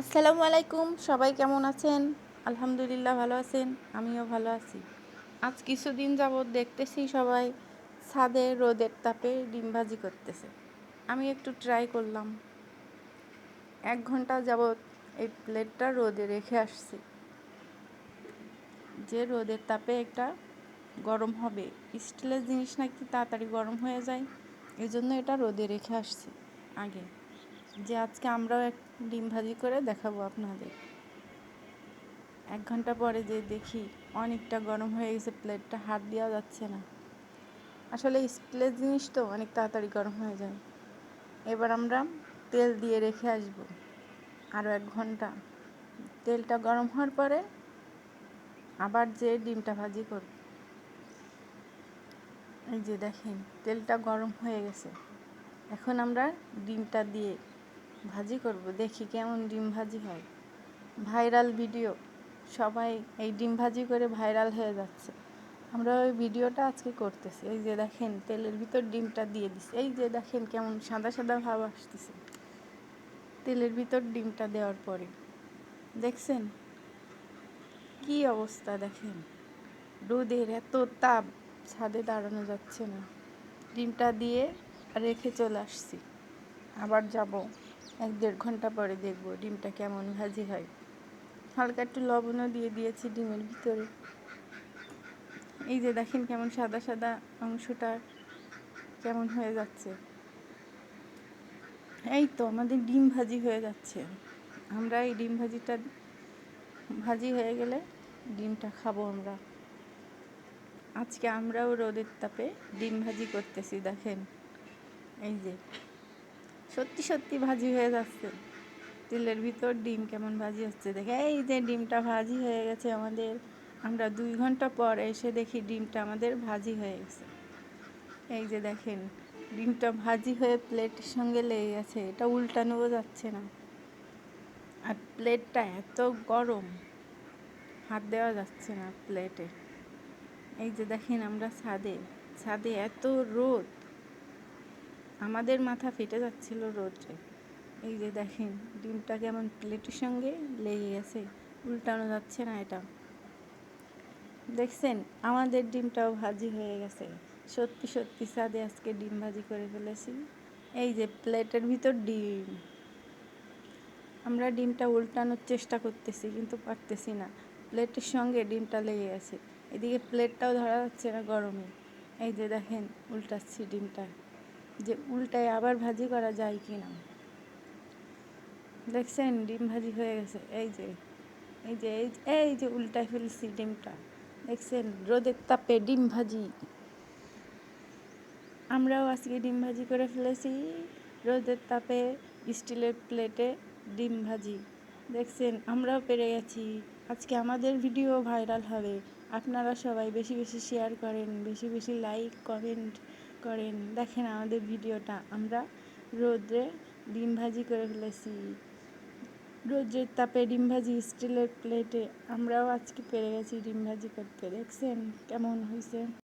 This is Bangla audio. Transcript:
আসসালামু আলাইকুম, সবাই কেমন আছেন? আলহামদুলিল্লাহ ভালো আছেন, আমিও ভালো আছি। আজ কিছুদিন যাবৎ দেখতেছি সবাই ছাদে রোদের তাপে ডিম ভাজি করতেছে। আমি একটু ট্রাই করলাম। এক ঘণ্টা যাবৎ এই প্লেটটা রোদে রেখে আসছি। যে রোদের তাপে একটা গরম হবে। স্টিলের জিনিস নাকি তাড়াতাড়ি গরম হয়ে যায় এই জন্য এটা রোদে রেখে আসছি আগে। যে আজকে আমরাও এক ডিম ভাজি করে দেখাবো আপনাদের। এক ঘণ্টা পরে যে দেখি অনেকটা গরম হয়ে গেছে, প্লেটটা হাত দেওয়া যাচ্ছে না। আসলে স্টিলের জিনিস তো অনেক তাড়াতাড়ি গরম হয়ে যায়। এবার আমরা তেল দিয়ে রেখে আসব আরও এক ঘণ্টা। তেলটা গরম হওয়ার পরে আবার যে ডিমটা ভাজি করব এই যে দেখেন তেলটা গরম হয়ে গেছে। এখন আমরা ডিমটা দিয়ে ভাজি করব, দেখি কেমন ডিম ভাজি হয়। Viral video. সবাই এই ডিম ভাজি করে ভাইরাল হয়ে যাচ্ছে। আমরা ওই ভিডিওটা আজকে করতেছি। এই যে দেখেন, তেলের ভিতর ডিমটা দিয়ে দিছি। এই যে দেখেন কেমন সাদা সাদা ভাব আসতেছে। তেলের ভিতর ডিমটা দেওয়ার পরে। দেখছেন? কি অবস্থা দেখেন? রোদের এত তাপ, ছাদে দাঁড়ানো যাচ্ছে না। ডিমটা দিয়ে রেখে চলে আসছি। আবার যাব। এক দেড় ঘণ্টা পরে দেখব ডিমটা কেমন ভাজি হয়। হালকা একটু লবণও দিয়ে দিয়েছি ডিমের ভিতরে। এই যে দেখেন কেমন সাদা সাদা অংশটা কেমন হয়ে যাচ্ছে। এই তো আমাদের ডিম ভাজি হয়ে যাচ্ছে। আমরা এই ডিম ভাজিটা ভাজি হয়ে গেলে ডিমটা খাব আমরা। আজকে আমরাও রোদের তাপে ডিম ভাজি করতেছি, দেখেন। এই যে সত্যি সত্যি ভাজি হয়ে যাচ্ছে। তেলের ভিতর ডিম কেমন ভাজি হচ্ছে দেখে। এই যে ডিমটা ভাজি হয়ে গেছে আমাদের। আমরা দুই ঘণ্টা পর এসে দেখি ডিমটা আমাদের ভাজি হয়ে গেছে। এই যে দেখেন, ডিমটা ভাজি হয়ে প্লেটের সঙ্গে লেগে গেছে। এটা উল্টানোও যাচ্ছে না। আর প্লেটটা এত গরম, হাত দেওয়া যাচ্ছে না প্লেটে। এই যে দেখেন আমরা ছাদে ছাদে এত রোদ। আমাদের মাথা ফেটে যাচ্ছিল রোদে। এই যে দেখেন, ডিমটা কেমন প্লেটের সঙ্গে লেগে গেছে, উল্টানো যাচ্ছে না এটা। দেখছেন, আমাদের ডিমটাও ভাজি হয়ে গেছে। সত্যি সত্যি ছাদে আজকে ডিম ভাজি করে ফেলেছি। এই যে প্লেটের ভিতর ডিম। আমরা ডিমটা উল্টানোর চেষ্টা করতেছি, কিন্তু পারতেছি না। প্লেটের সঙ্গে ডিমটা লেগে গেছে। এদিকে প্লেটটাও ধরা যাচ্ছে না গরমে। এই যে দেখেন, উল্টাচ্ছি ডিমটা। যে উল্টায় আবার ভাজি করা যায় কি না দেখছেন, ডিম ভাজি হয়ে গেছে। এই যে এই যে, এই এই যে উল্টায় ফেলছি ডিমটা। দেখছেন, রোদের তাপে ডিম ভাজি। আমরাও আজকে ডিম ভাজি করে ফেলেছি। রোদের তাপে স্টিলের প্লেটে ডিম ভাজি। দেখছেন, আমরাও পেরে গেছি। আজকে আমাদের ভিডিও ভাইরাল হবে। আপনারা সবাই বেশি বেশি শেয়ার করেন, বেশি বেশি লাইক কমেন্ট করেন। দেখেন আমাদের ভিডিওটা, আমরা রোদ্রে ডিম ভাজি করে ফেলেছি। রোদ্রের তাপে ডিম ভাজি স্টিলের প্লেটে, আমরাও আজকে পেরে গেছি ডিম ভাজি করতে। দেখছেন কেমন হয়েছে